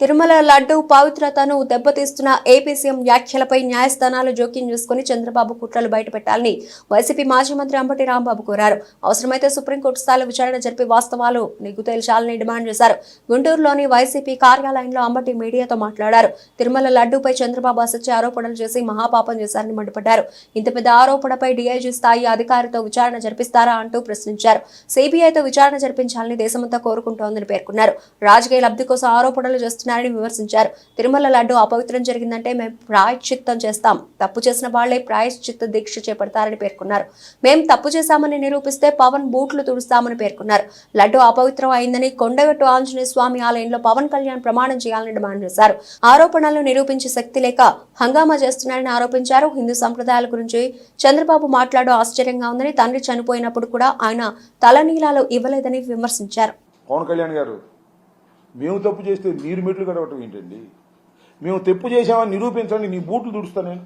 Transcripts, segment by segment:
తిరుమల లడ్డు పవిత్రతను దెబ్బతీస్తున్న AP CM వ్యాఖ్యలపై న్యాయస్థానాలు జోక్యం చేసుకుని చంద్రబాబు కుట్రలు బయటపెట్టాలని వైసీపీ మాజీ మంత్రి అంబటి రాంబాబు కోరారు. అవసరమైతే సుప్రీంకోర్టు స్థాయిలో విచారణ జరిపి వాస్తవాలు నిగ్గు తేల్చాలని డిమాండ్ చేశారు. గుంటూరులోని వైసీపీ కార్యాలయంలో అంబటి మీడియాతో మాట్లాడారు. తిరుమల లడ్డూపై చంద్రబాబు అసత్య ఆరోపణలు చేసి మహాపాపం చేశారని మండిపడ్డారు. ఇంత పెద్ద ఆరోపణపై డీఐజీ స్థాయి అధికారితో విచారణ జరిపిస్తారా అంటూ ప్రశ్నించారు. సీబీఐతో విచారణ జరిపించాలని దేశమంతా కోరుకుంటోందని పేర్కొన్నారు. రాజకీయ లబ్ధి కోసం ఆరోపణలు చేస్తున్నారని విమర్శించారు. తిరుమల లడ్డు అపవిత్రం జరిగిందంటే మేము ప్రాయశ్చిత్తం చేస్తాం. తప్పు చేసిన వాళ్ళే ప్రాయశ్చిత్త దీక్ష చేపడతారని పేర్కొన్నారు. మేం తప్పు చేశామని నిరూపిస్తే పవన్ బూట్లు తుడుస్తామని పేర్కొన్నారు. లడ్డు అపవిత్రం అయిందని కొండగట్టు ఆంజనేయ స్వామి ఆలయంలో పవన్ కళ్యాణ్ ప్రమాణం చేయాలని డిమాండ్ చేశారు. ఆరోపణలు నిరూపించే శక్తి లేక హంగామా చేస్తున్నారని ఆరోపించారు. హిందూ సంప్రదాయాల గురించి చంద్రబాబు మాట్లాడు ఆశ్చర్యంగా ఉందని తండ్రి చనిపోయినప్పుడు కూడా ఆయన తలనీలాలు ఇవ్వలేదని విమర్శించారు. పవన్ కళ్యాణ్ గారు మేము తప్పు చేస్తే మీరు మెట్లు కడవటం ఏంటండి? మేము తప్పు చేశామని నిరూపించండి నీ బూట్లు దుడుస్తా నేను.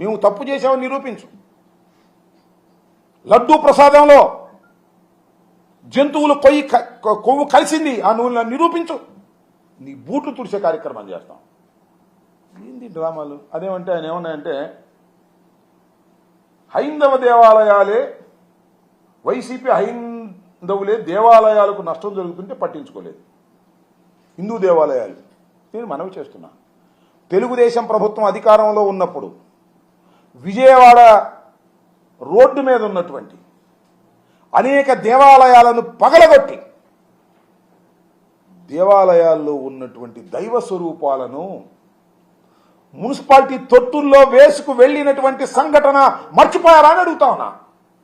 మేము తప్పు చేశామని నిరూపించు. లడ్డూ ప్రసాదంలో జంతువులు కొయ్యి కొవ్వు కలిసింది ఆ నువ్వు నన్ను నిరూపించు. నీ బూట్లు తుడిసే కార్యక్రమం చేస్తాం. ఏంది డ్రామాలు? అదేమంటే ఆయన ఏమన్నాయంటే హైందవ దేవాలయాలే వైసీపీ హైందవులే దేవాలయాలకు నష్టం జరుగుతుంటే పట్టించుకోలేదు. హిందూ దేవాలయాలు. నేను మనవి చేస్తున్నా. తెలుగుదేశం ప్రభుత్వం అధికారంలో ఉన్నప్పుడు విజయవాడ రోడ్డు మీద ఉన్నటువంటి అనేక దేవాలయాలను పగలగొట్టి దేవాలయాల్లో ఉన్నటువంటి దైవ స్వరూపాలను మున్సిపాలిటీ తొట్టుల్లో వేసుకు వెళ్ళినటువంటి సంఘటన మర్చిపోయారా అని అడుగుతా ఉన్నా.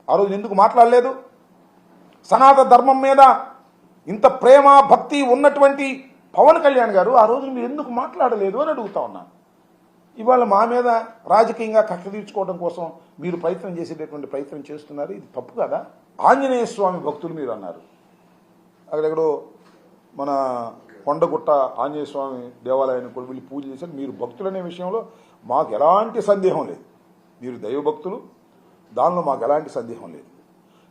ఆ రోజు ఎందుకు మాట్లాడలేదు? సనాతన ధర్మం మీద ఇంత ప్రేమ భక్తి ఉన్నటువంటి పవన్ కళ్యాణ్ గారు ఆ రోజు మీరు ఎందుకు మాట్లాడలేదు అని అడుగుతా ఉన్నాను ఇవాళ మా మీద రాజకీయంగా కక్ష తీర్చుకోవడం కోసం మీరు ప్రయత్నం చేసేటటువంటి ప్రయత్నం చేస్తున్నారు. ఇది తప్పు కదా? ఆంజనేయ స్వామి భక్తులు మీరు అన్నారు. అక్కడెక్కడో మన కొండగుట్ట ఆంజనేయ స్వామి దేవాలయాన్ని కూడా వెళ్ళి పూజ చేశారు. మీరు భక్తులు అనే విషయంలో మాకు ఎలాంటి సందేహం లేదు. మీరు దైవ భక్తులు దానిలో మాకు ఎలాంటి సందేహం లేదు.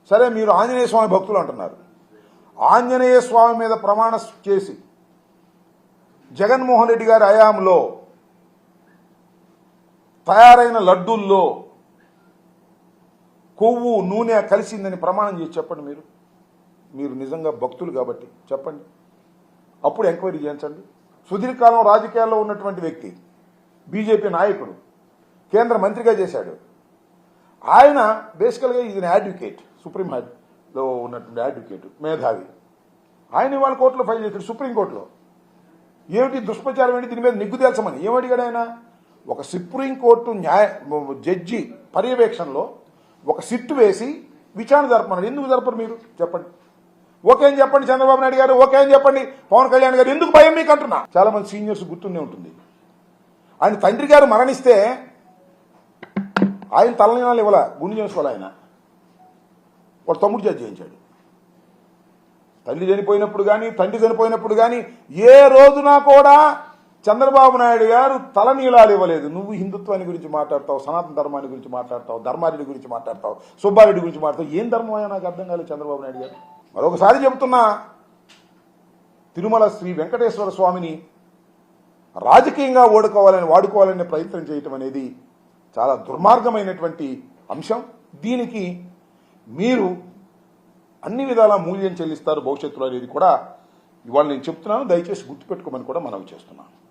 సరే మీరు ఆంజనేయ స్వామి భక్తులు అంటున్నారు. ఆంజనేయ స్వామి మీద ప్రమాణ చేసి జగన్మోహన్ రెడ్డి గారి హయాంలో తయారైన లడ్డూల్లో కొవ్వు నూనె కలిసిందని ప్రమాణం చేసి చెప్పండి మీరు. మీరు నిజంగా భక్తులు కాబట్టి చెప్పండి. అప్పుడు ఎంక్వైరీ చేయించండి. సుదీర్ఘకాలం రాజకీయాల్లో ఉన్నటువంటి వ్యక్తి బీజేపీ నాయకుడు కేంద్ర మంత్రిగా చేశాడు. ఆయన బేసికల్గా ఈజ్ అడ్వకేట్ సుప్రీం లో ఉన్నటువంటి అడ్వకేట్ మేధావి. ఆయన ఇవాళ కోర్టులో ఫైల్ చేశాడు సుప్రీంకోర్టులో ఏమిటి దుష్ప్రచారం ఏంటి? దీని మీద నిగ్గు తేల్చమని. ఏమడిగాడు ఆయన? ఒక సుప్రీంకోర్టు న్యాయ జడ్జి పర్యవేక్షణలో ఒక సిట్టు వేసి విచారణ జరపమన్నాడు ఎందుకు జరపరు మీరు? చెప్పండి. ఓకే అని చెప్పండి చంద్రబాబు నాయుడు గారు ఓకే అని చెప్పండి పవన్ కళ్యాణ్ గారు. ఎందుకు భయం మీకు అంటున్నా? చాలా మంది సీనియర్స్ గుర్తుండే ఉంటుంది. ఆయన తండ్రి గారు మరణిస్తే ఆయన తలనీనాలు ఇవ్వాల? గుండె చేసుకోవాలి ఆయన? వాడు తమ్ముడు జడ్జి చేయించాడు. తల్లి చనిపోయినప్పుడు కానీ తండ్రి చనిపోయినప్పుడు కానీ ఏ రోజున కూడా చంద్రబాబు నాయుడు గారు తలనీలాలు ఇవ్వలేదు. నువ్వు హిందుత్వాన్ని గురించి మాట్లాడతావు సనాతన ధర్మాన్ని గురించి మాట్లాడతావు ధర్మారెడ్డి గురించి మాట్లాడతావు సుబ్బారెడ్డి గురించి మాట్లాడతావు. ఏం ధర్మం అయినా నాకు అర్థం కాలేదు చంద్రబాబు నాయుడు గారు? మరొకసారి చెబుతున్నా తిరుమల శ్రీ వెంకటేశ్వర స్వామిని రాజకీయంగా ఓడుకోవాలని వాడుకోవాలనే ప్రయత్నం చేయటం అనేది చాలా దుర్మార్గమైనటువంటి అంశం. దీనికి మీరు అన్ని విధాల మూల్యం చెల్లిస్తారు భవిష్యత్తులో అనేది కూడా ఇవాళ నేను చెప్తున్నాను దయచేసి గుర్తుపెట్టుకోమని కూడా మనవి చేస్తున్నాను.